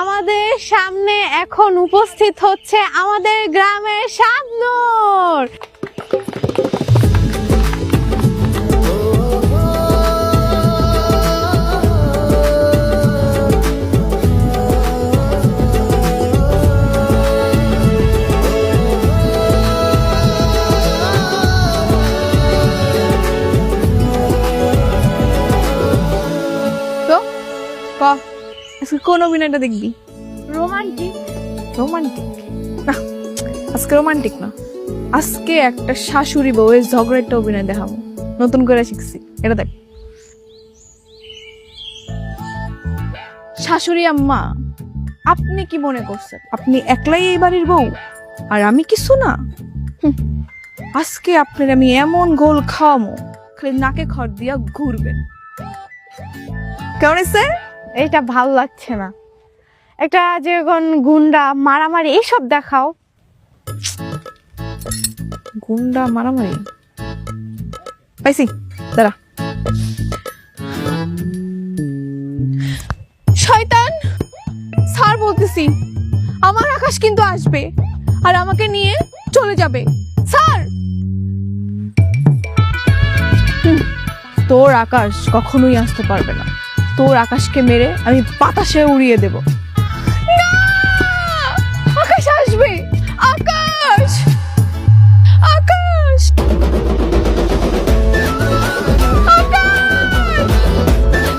আমাদের সামনে এখন উপস্থিত হচ্ছে আমাদের গ্রামের শাবনূর। আজকে কোন অভিনয়টা দেখবি? রোমান্টিক রোমান্টিক না আজকে রোমান্টিক না। আজকে একটা শাশুড়ি বউয়ের ঝগড়া একটা অভিনয় দেখাবো। নতুন করে শিখছি। এটা দেখ। শাশুড়ি আম্মা আপনি কি মনে করছেন? আপনি একলাই এই বাড়ির বউ? আর আমি কিছু না? আজকে আপনার আমি এমন গোল খাওয়ামো খালি নাকে খড় দিয়া ঘুরবেন। কেমন এসে এটা ভালো লাগছে না। একটা যেরকম গুন্ডা মারামারি এইসব দেখাও। গুন্ডা মারামারি? পাইছি দাঁড়া। শয়তান! স্যার বলতেছি আমার আকাশ কিন্তু আসবে আর আমাকে নিয়ে চলে যাবে। স্যার! তোর আকাশ কখনোই আসতে পারবে না। তোর আকাশকে মেরে আমি বাতাসে উড়িয়ে দেব।